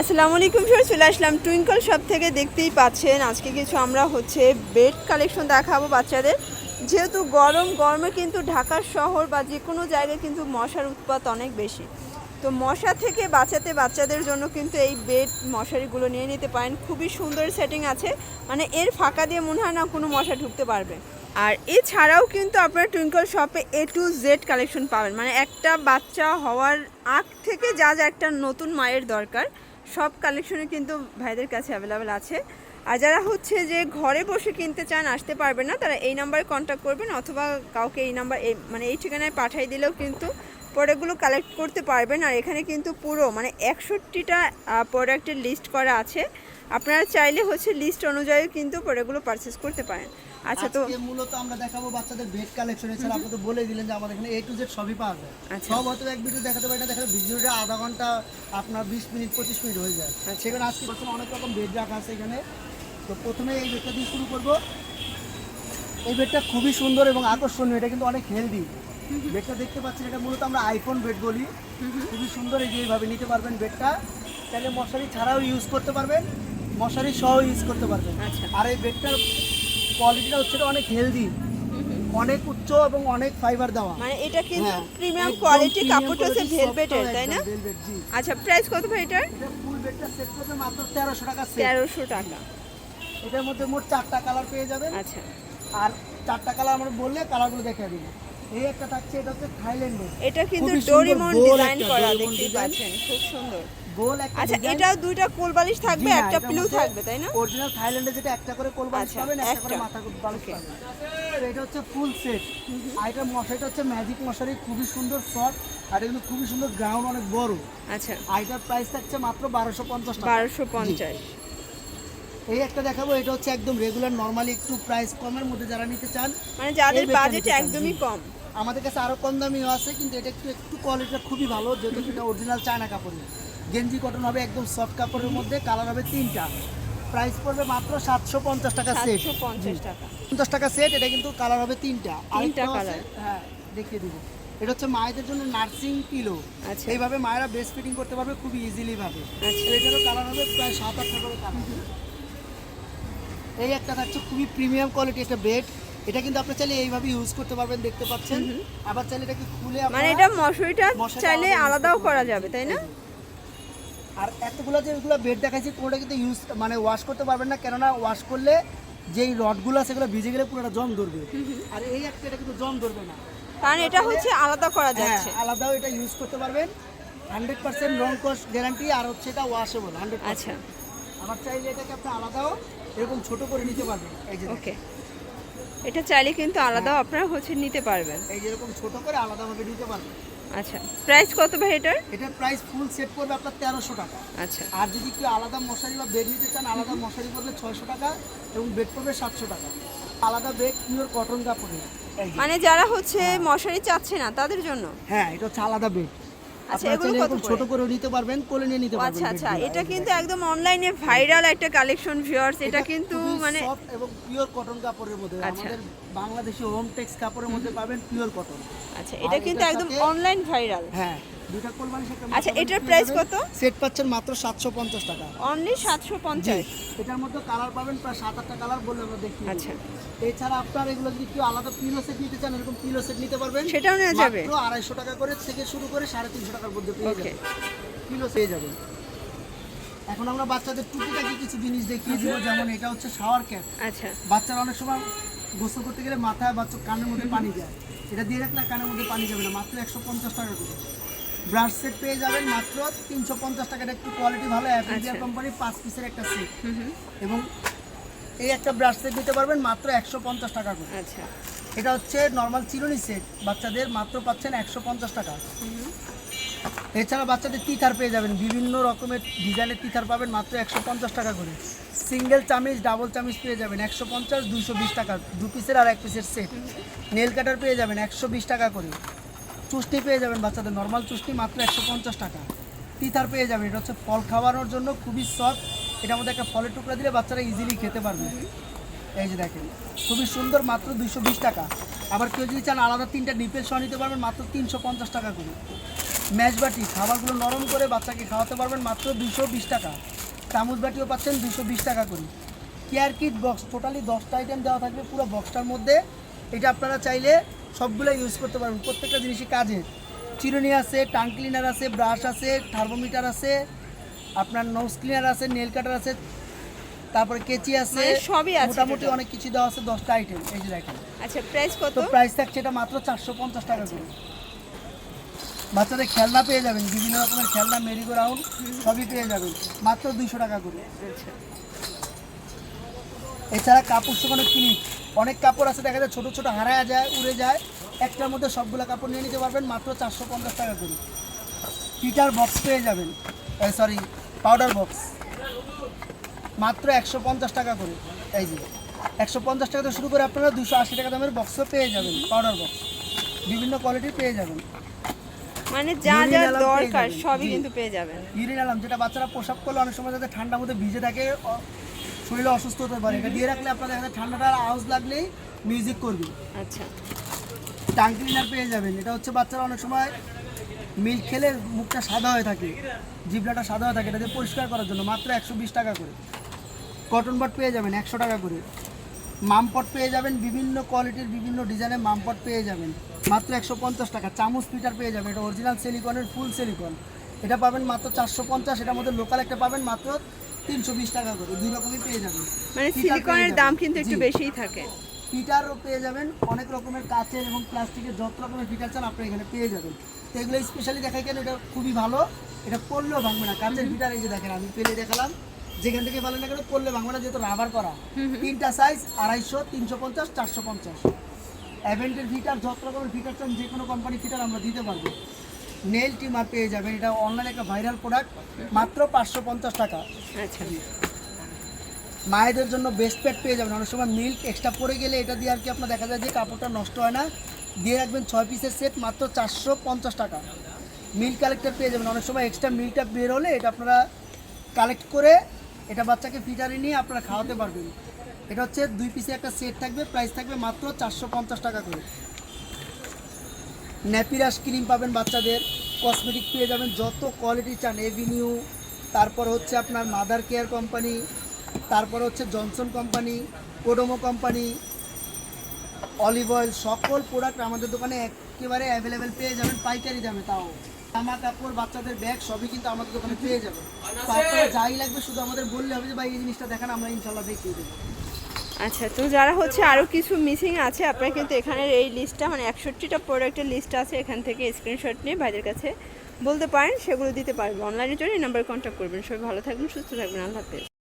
আসসালামু আলাইকুম স্যার চলে আসলাম টুইঙ্কল শপ থেকে। দেখতেই পাচ্ছেন, আজকে কিছু আমরা হচ্ছে বেড কালেকশন দেখাবো বাচ্চাদের। যেহেতু গরম, গরমে কিন্তু ঢাকার শহর বা যে কোনো জায়গায় কিন্তু মশার উৎপাত অনেক বেশি। তো মশা থেকে বাঁচাতে বাচ্চাদের জন্য কিন্তু এই বেড মশারিগুলো নিয়ে নিতে পারেন। খুবই সুন্দর সেটিং আছে। মানে এর ফাঁকা দিয়ে মনে হয় না কোনো মশা ঢুকতে পারবে। আর এছাড়াও কিন্তু আপনারা টুইঙ্কল শপে এ টু জেড কালেকশন পাবেন। মানে একটা বাচ্চা হওয়ার আগ থেকে যা যা একটা নতুন মায়ের দরকার। সব কালেকশনই কিন্তু ভাইদের কাছে অ্যাভেলেবেল আছে। আর যারা হচ্ছে যে ঘরে বসে কিনতে চান, আসতে পারবেন না, তারা এই নাম্বারে কন্ট্যাক্ট করবেন অথবা কাউকে এই নাম্বার এই মানে এই ঠিকানায় পাঠিয়ে দিলেও কিন্তু প্রোডাক্টগুলো কালেক্ট করতে পারবেন। আর এখানে কিন্তু পুরো মানে একষট্টিটা প্রোডাক্টের লিস্ট করা আছে। আপনারা চাইলে হচ্ছে লিস্ট অনুযায়ী কিন্তু প্রোডাক্টগুলো পারচেস করতে পারেন। আচ্ছা তো মূলত আমরা দেখাবো বাচ্চাদের বেড কালেকশন এছাড়া আপনি তো বলে দিলেন যে আমাদের এখানে এ টু জেড সবই পাওয়া যায়। আচ্ছা। সব হয়তো এক ভিডিও দেখাতে পারি না দেখাতে ভিডিওটা আধা ঘণ্টা আপনার বিশ মিনিট পঁচিশ মিনিট হয়ে যায়। আচ্ছা। সেখানে আজকে বছর অনেক রকম বেড রাখা আছে এখানে। তো প্রথমে এই বেডটা দিয়ে শুরু করব। এই বেডটা খুবই সুন্দর এবং আকর্ষণীয় এটা কিন্তু অনেক হেলদি বেডটা দেখতে পাচ্ছেন এটা মূলত আমরা আইফোন বেড বলি। খুবই সুন্দর এই যে এইভাবে নিতে পারবেন বেডটা তাহলে মশারি ছাড়াও ইউজ করতে পারবেন মশারি সহ ইউজ করতে পারবেন। আচ্ছা। আর এই বেডটার কোয়ালিটিটা হচ্ছে অনেক হেলদি অনেক উচ্চ এবং অনেক ফাইবার দেওয়া। মানে এটা কিন্তু প্রিমিয়াম কোয়ালিটি কাপড়টা হচ্ছে ভেলভেটের তাই না। আচ্ছা প্রাইস কত ভাই এটার? এটা ফুল বেডটা সেট করবে মাত্র তেরোশো টাকা সেট তেরোশো টাকা। এটার মধ্যে মোট চারটা কালার পেয়ে যাবেন। আচ্ছা। আর চারটা কালার আমরা বললে কালারগুলো দেখে দিন এই একটা থাকছে এটা হচ্ছে থাইল্যান্ডের এটা কিন্তু ডোরিমন ডিজাইন করা design। পাচ্ছেন খুব সুন্দর। গোল একটা আচ্ছা। এটা দুইটা কোল বালিশ থাকবে হ্যাঁ, একটা পিলু থাকবে তাই না? অরিজিনাল থাইল্যান্ডে যেটা একটা করে কোল বালিশ আচ্ছা, পাবেন একটা করে মাথা বালিশ পাবেন। তো এটা হচ্ছে ফুল সেট আর এটা মশারিটা হচ্ছে ম্যাজিক মশারি খুবই সুন্দর সফট আর এটা কিন্তু খুবই সুন্দর গ্রাউন্ড অনেক বড়। আচ্ছা। আর এটার প্রাইস থাকছে মাত্র বারোশো পঞ্চাশ টাকা। বারোশো পঞ্চাশ। এই একটা দেখাবো এটা হচ্ছে একদম রেগুলার নর্মালি একটু প্রাইস কমের মধ্যে যারা নিতে চান মানে যাদের বাজেট একদমই কম। আমাদের কাছে আরও কম দামিও আছে কিন্তু এটা একটু একটু কোয়ালিটিটা খুবই ভালো যেহেতু এটা অরিজিনাল চায়না কাপড়ের। গেঞ্জি কটন হবে একদম সফট কাপড়ের মধ্যে কালার হবে তিনটা। প্রাইস পড়বে মাত্র সাতশো পঞ্চাশ টাকা সেট পঞ্চাশ টাকা। টাকা সেট এটা কিন্তু কালার হবে তিনটা। তিনটা হ্যাঁ দেখিয়ে দিব। এটা হচ্ছে মায়েদের জন্য নার্সিং পিলো আচ্ছা। এইভাবে মায়েরা বেস্ট ফিটিং করতে পারবে খুবই ইজিলি ভাবে। আচ্ছা। এটারও কালার হবে প্রায় সাত আটটা করে কালার এই একটা থাকছে খুবই প্রিমিয়াম কোয়ালিটি একটা বেড এটা কিন্তু আপনি চাইলে এইভাবে ইউজ করতে পারবেন দেখতে পাচ্ছেন। আবার চাইলে এটাকে খুলে মানে এটা মশুরিটা চাইলে আলাদা আলাদাও করা যাবে তাই না? আর এতগুলো যেগুলো বেড দেখাচ্ছি কোনোটা কিন্তু ইউজ মানে ওয়াশ করতে পারবেন না। কেননা ওয়াশ করলে যেই রডগুলো আছে সেগুলো ভিজে গেলে পুরোটা জং ধরবে। আর এই একটা এটা কিন্তু জম ধরবে না। কারণ এটা হচ্ছে আলাদা করা হ্যাঁ যাচ্ছে। আলাদাও এটা ইউজ করতে পারবেন। হান্ড্রেড পার্সেন্ট রং কস গ্যারান্টি আর হচ্ছে এটা ওয়াশেবল হান্ড্রেড আচ্ছা। আবার চাইলে এটাকে আপনি আলাদাও এরকম ছোট করে নিতে পারবেন। এই যে। ওকে এটা চাইলে কিন্তু আলাদাও আপনারা হচ্ছে নিতে পারবেন। এই যে এরকম ছোট করে আলাদাভাবে নিতে পারবেন। আচ্ছা প্রাইস কত ভাই এটার? এটার প্রাইস ফুল সেট করবে আপনার তেরোশো টাকা। আচ্ছা। আর যদি কেউ আলাদা মশারি বা বেড নিতে চান আলাদা মশারি পড়বে ছয়শো টাকা এবং বেড পড়বে সাতশো টাকা। আলাদা বেড পিওর কটন যে। মানে যারা হচ্ছে মশারি চাচ্ছে না তাদের জন্য? হ্যাঁ এটা হচ্ছে আলাদা বেড আচ্ছা, এগুলো কত ছোট করে নিতে পারবেন কোলে নিয়ে নিতে পারবেন আচ্ছা আচ্ছা এটা কিন্তু একদম অনলাইনে ভাইরাল একটা কালেকশন ভিউয়ার্স এটা কিন্তু মানে এবং পিওর কটন কাপড়ের মধ্যে। আচ্ছা। আমাদের বাংলাদেশি হোম টেক্স কাপড়ের মধ্যে পাবেন পিওর কটন আচ্ছা এটা কিন্তু একদম অনলাইন ভাইরাল হ্যাঁ আচ্ছা, এটার price কত? সেট পাচ্ছেন মাত্র সাতশো পঞ্চাশ টাকা। অনলি সাতশো পঞ্চাশ। এটার মধ্যে কালার পাবেন প্রায় সাত আটটা কালার বললে আমরা দেখি আচ্ছা। এছাড়া আপনার এগুলো যদি কেউ আলাদা পিলো সেট নিতে চান এরকম পিলো সেট নিতে পারবেন। সেটাও নেওয়া যাবে? মাত্র আড়াইশো টাকা করে থেকে শুরু করে সাড়ে তিনশো টাকার মধ্যে পেয়ে যাবেন। পিলো পেয়ে যাবেন। এখন আমরা বাচ্চাদের টুকিটাকি কিছু জিনিস দেখিয়ে দিব যেমন এটা হচ্ছে শাওয়ার ক্যাপ আচ্ছা। বাচ্চারা অনেক সময় গোসল করতে গেলে মাথায় বাচ্চা কানের মধ্যে পানি যায়। এটা দিয়ে রাখলে কানের মধ্যে পানি যাবে না মাত্র একশো পঞ্চাশ টাকা করে। ব্রাশ সেট পেয়ে যাবেন মাত্র তিনশো পঞ্চাশ টাকার একটু কোয়ালিটি ভালো অ্যাভেঞ্জার আচ্ছা। কোম্পানির পাঁচ পিসের একটা সেট এবং এই একটা ব্রাশ সেট নিতে পারবেন মাত্র একশো পঞ্চাশ টাকা করে। আচ্ছা। এটা হচ্ছে নর্মাল চিরুনি সেট বাচ্চাদের মাত্র পাচ্ছেন একশো পঞ্চাশ টাকা। এছাড়া বাচ্চাদের তিথার পেয়ে যাবেন। বিভিন্ন রকমের ডিজাইনের তিথার পাবেন মাত্র একশো পঞ্চাশ টাকা করে। সিঙ্গেল চামিচ ডাবল চামিচ পেয়ে যাবেন একশো পঞ্চাশ দুশো বিশ টাকা। দু পিসের আর এক পিসের সেট নেল কাটার পেয়ে যাবেন একশো বিশ টাকা করে। চুষ্টি পেয়ে যাবেন বাচ্চাদের। নর্মাল চুষ্টি মাত্র একশো পঞ্চাশ টাকা। তিতার পেয়ে যাবেন। এটা হচ্ছে ফল খাওয়ানোর জন্য খুবই সফট এটার মধ্যে একটা ফলের টুকরা দিলে বাচ্চারা ইজিলি খেতে পারবে। এই যে দেখেন, খুবই সুন্দর মাত্র দুশো বিশ টাকা। আবার কেউ যদি চান আলাদা তিনটা নিপেল সহ নিতে পারবেন, মাত্র তিনশো পঞ্চাশ টাকা করে। ম্যাশ বাটি, খাবারগুলো নরম করে বাচ্চাকে খাওয়াতে পারবেন মাত্র দুশো বিশ টাকা। চামচ বাটিও পাচ্ছেন দুশো বিশ টাকা করে। কেয়ার কিট বক্স, টোটালি দশটা আইটেম দেওয়া থাকবে পুরো বক্সটার মধ্যে। এটা আপনারা চাইলে সবগুলো ইউজ করতে পারবেন। প্রত্যেকটা জিনিসই কাজে। চিরুনি আছে টাং ক্লিনার আছে ব্রাশ আছে থার্মোমিটার আছে আপনার নোজ ক্লিনার আছে নেল কাটার আছে তারপরে কেচি আছে মানে সবই আছে মোটামুটি অনেক কিছু দেওয়া আছে দশটা আইটেম এই যে দেখেন। আচ্ছা প্রাইস কত? তো প্রাইস থাকছে এটা মাত্র চারশো পঞ্চাশ টাকা করে। বাচ্চাদের খেলনা পেয়ে যাবেন বিভিন্ন রকমের খেলনা মেরিগো রাউন্ড সবই পেয়ে যাবেন মাত্র দুইশো টাকা করে। আচ্ছা। এছাড়া কাপড় শুকানোর ক্লিপ অনেক কাপড় আছে দেখা যায় ছোটো ছোটো হারায় যায় উড়ে যায়। একটার মধ্যে সবগুলো কাপড় নিয়ে নিতে পারবেন মাত্র চারশো পঞ্চাশ টাকা করে। হিটার বক্স পেয়ে যাবেন। সরি পাউডার বক্স মাত্র একশো পঞ্চাশ টাকা করে। এই যে একশো পঞ্চাশ টাকা থেকে শুরু করে আপনারা দুশো আশি টাকা দামের বক্সও পেয়ে যাবেন পাউডার বক্স বিভিন্ন কোয়ালিটির পেয়ে যাবেন। মানে যা যা দরকার সবই কিন্তু পেয়ে যাবেন। ইউরিন অ্যালার্ম যেটা বাচ্চারা প্রসাব করলে অনেক সময় যাতে ঠান্ডার মধ্যে ভিজে থাকে শরীরে অসুস্থ হতে পারে। এটা দিয়ে রাখলে আপনার দেখা যায় ঠান্ডাটার আওয়াজ লাগলেই মিউজিক করবে। আচ্ছা। টাং ক্লিনার পেয়ে যাবেন। এটা হচ্ছে বাচ্চারা অনেক সময় মিল্ক খেলে মুখটা সাদা হয়ে থাকে জিবলাটা সাদা হয়ে থাকে। এটা দিয়ে পরিষ্কার করার জন্য মাত্র একশো বিশ টাকা করে। কটন বট পেয়ে যাবেন একশো টাকা করে। মামপট পেয়ে যাবেন বিভিন্ন কোয়ালিটির বিভিন্ন ডিজাইনের মামপট পেয়ে যাবেন। মাত্র একশো পঞ্চাশ টাকা। চামচ পিটার পেয়ে যাবেন। এটা অরিজিনাল সিলিকনের ফুল সিলিকন এটা পাবেন মাত্র চারশো পঞ্চাশ। এটার মধ্যে লোকাল একটা পাবেন মাত্র তিনশো বিশ টাকা করে দুই রকমই পেয়ে যাবেন। মানে সিলিকনের দাম কিন্তু একটু বেশিই থাকে। ফিটারও পেয়ে যাবেন অনেক রকমের কাচের এবং প্লাস্টিকের যত রকমের ফিটার চান আপনি এখানে পেয়ে যাবেন। তো এগুলো স্পেশালি কেন এটা খুবই ভালো। এটা পড়লেও ভাঙবে না। কাচের ফিটার এই যে দেখেন আমি পেলে দেখালাম। যেখান থেকে ভালো না কেন পড়লে ভাঙবে না যেহেতু রাবার করা। তিনটা সাইজ আড়াইশো তিনশো পঞ্চাশ চারশো পঞ্চাশ। অ্যাভেন্টের ফিটার যত রকমের ফিটার চান যে কোনো কোম্পানি ফিটার আমরা দিতে পারব। নেল টিমার পেয়ে যাবেন। এটা অনলাইনে একটা ভাইরাল প্রোডাক্ট মাত্র পাঁচশো পঞ্চাশ টাকা। আচ্ছা। মায়েদের জন্য বেস্ট প্যাড পেয়ে যাবেন। অনেক সময় মিল্ক এক্সট্রা পড়ে গেলে এটা দিয়ে আর কি আপনার দেখা যায় যে কাপড়টা নষ্ট হয় না। দিয়ে রাখবেন ছয় পিসের সেট মাত্র চারশো পঞ্চাশ টাকা। মিল্ক কালেক্টর পেয়ে যাবেন। অনেক সময় এক্সট্রা মিল্কটা বের হলে এটা আপনারা কালেক্ট করে এটা বাচ্চাকে ফিটারে নিয়ে আপনারা খাওয়াতে পারবেন। এটা হচ্ছে দুই পিসে একটা সেট থাকবে প্রাইস থাকবে মাত্র চারশো পঞ্চাশ টাকা করে। ন্যাপিরাস ক্রিম পাবেন বাচ্চাদের। কসমেটিক পেয়ে যাবেন, যত কোয়ালিটি চান এভিনিউ তারপর হচ্ছে আপনার মাদার কেয়ার কোম্পানি তারপর হচ্ছে Johnson company Kodomo company olive oil সকল প্রোডাক্ট আমাদের দোকানে একেবারে অ্যাভেলেবেল পেয়ে যাবেন, পাইকারি দামে তাও। জামা কাপড়, বাচ্চাদের ব্যাগ সবই কিন্তু আমাদের দোকানে পেয়ে যাবেন। তো আপনারা যাই লাগবে, শুধু আমাদের বললে হবে যে, ভাই, এই জিনিসটা দেখান, আমরা ইনশাল্লাহ দেখিয়ে দেবো। আচ্ছা তো যারা হচ্ছে আরও কিছু মিসিং আছে, আপনার কিন্তু এখানের এই লিস্টটা মানে একষট্টিটা প্রোডাক্টের লিস্ট আছে, এখান থেকে স্ক্রিনশট নিয়ে ভাইদের কাছে বলতে পারেন, সেগুলো দিতে পারবেন অনলাইনের জন্য এই নাম্বারে কন্ট্যাক্ট করবেন। সবাই ভালো থাকবেন, সুস্থ থাকবেন। আল্লাহ হাফেজ।